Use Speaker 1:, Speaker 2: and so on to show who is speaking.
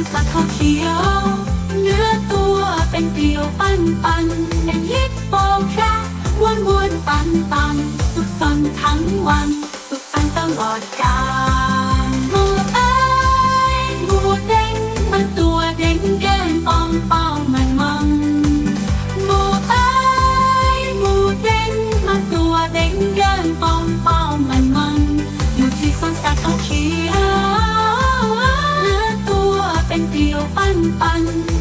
Speaker 1: นสักเขาเขียว เนื้อตัวเป็นเกลียวปันปันแอนยิบโปแค่วนวนปันปันสุขสันทั้งวัน สุขสันตลอดกาลมูเอ้มูเด้งมันตัวเด้งเกินปอมเป้ามันมังมูเอ้มูเด้งมันตัวเด้งเกินปอมเป้ามันมังอยู่ที่สวนสัตว์เขาเขียว an.